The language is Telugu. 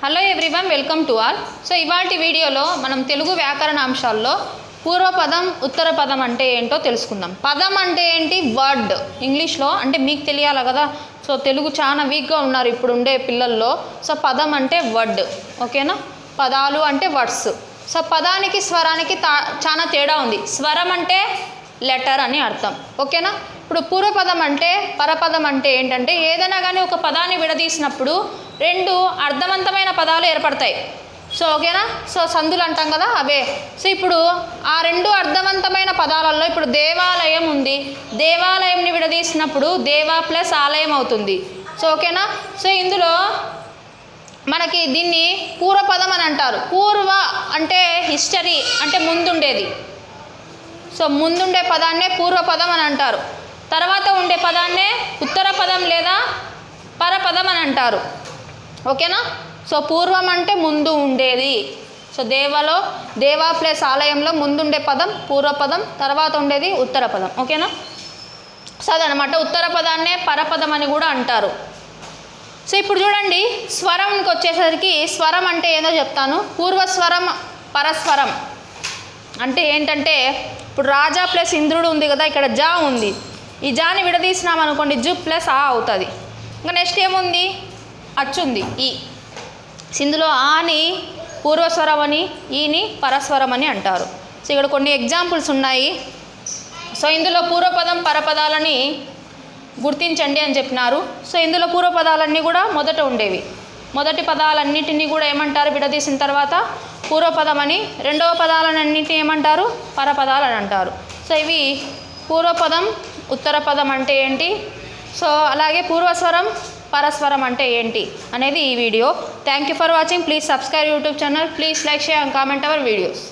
Hello everyone welcome to all so ఇవాటి వీడియోలో మనం తెలుగు వ్యాకరణ అంశాల్లో పూర్వపదం ఉత్తర పదం అంటే ఏంటో తెలుసుకుందాం. పదం అంటే ఏంటి? వర్డ్. ఇంగ్లీష్లో అంటే మీకు తెలియాలి కదా. సో తెలుగు చాలా వీక్గా ఉన్నారు ఇప్పుడు ఉండే పిల్లల్లో. సో పదం అంటే వర్డ్. ఓకేనా? పదాలు అంటే వర్డ్స్. సో పదానికి స్వరానికి తా చాలా తేడా ఉంది. స్వరం అంటే లెటర్ అని అర్థం. ఓకేనా? ఇప్పుడు పూర్వపదం అంటే పరపదం అంటే ఏంటంటే ఏదైనా కానీ ఒక పదాన్ని విడదీసినప్పుడు రెండు అర్థవంతమైన పదాలు ఏర్పడతాయి. సో ఓకేనా? సో సందులు అంటాం కదా అవే. సో ఇప్పుడు ఆ రెండు అర్థవంతమైన పదాలలో ఇప్పుడు దేవాలయం ఉంది. దేవాలయంని విడదీసినప్పుడు దేవా ప్లస్ ఆలయం అవుతుంది. సో ఓకేనా? సో ఇందులో మనకి దీన్ని పూర్వపదం అని అంటారు. పూర్వ అంటే హిస్టరీ అంటే ముందుండేది. సో ముందుండే పదాన్నే పూర్వపదం అని అంటారు. తర్వాత ఉండే పదాన్నే ఉత్తర పదం లేదా పరపదం అని అంటారు. ఓకేనా? సో పూర్వం అంటే ముందు ఉండేది. సో దేవలో దేవా ప్లస్ ఆలయంలో ముందుండే పదం పూర్వపదం తర్వాత ఉండేది ఉత్తర పదం ఓకేనా? సో అదనమాట ఉత్తర పదాన్నే పరపదం అని కూడా అంటారు. సో ఇప్పుడు చూడండి స్వరంకి వచ్చేసరికి స్వరం అంటే ఏందో చెప్తాను. పూర్వస్వరం పరస్వరం అంటే ఏంటంటే ఇప్పుడు రాజా ప్లస్ ఇంద్రుడు ఉంది కదా ఇక్కడ జా ఉంది. ఈ జాని విడదీసినాం అనుకోండి జు ప్లస్ ఆ అవుతుంది. ఇంకా నెక్స్ట్ ఏముంది? అచ్చుంది ఈ. ఇందులో ఆని పూర్వస్వరం అని ఈని పరస్వరం అని అంటారు. సో ఇక్కడ కొన్ని ఎగ్జాంపుల్స్ ఉన్నాయి. సో ఇందులో పూర్వపదం పరపదాలని గుర్తించండి అని చెప్పినారు. సో ఇందులో పూర్వపదాలన్నీ కూడా మొదట ఉండేవి. మొదటి పదాలన్నిటినీ కూడా ఏమంటారు? విడదీసిన తర్వాత పూర్వపదం అని రెండవ పదాలన్నింటినీ ఏమంటారు? పరపదాలు అని అంటారు సో ఇవి పూర్వపదం ఉత్తర పదం అంటే ఏంటి? సో అలాగే పూర్వస్వరం పరస్వరం అంటే ఏంటి అనేది ఈ video. Thank you for watching please subscribe YouTube channel please like share and comment our videos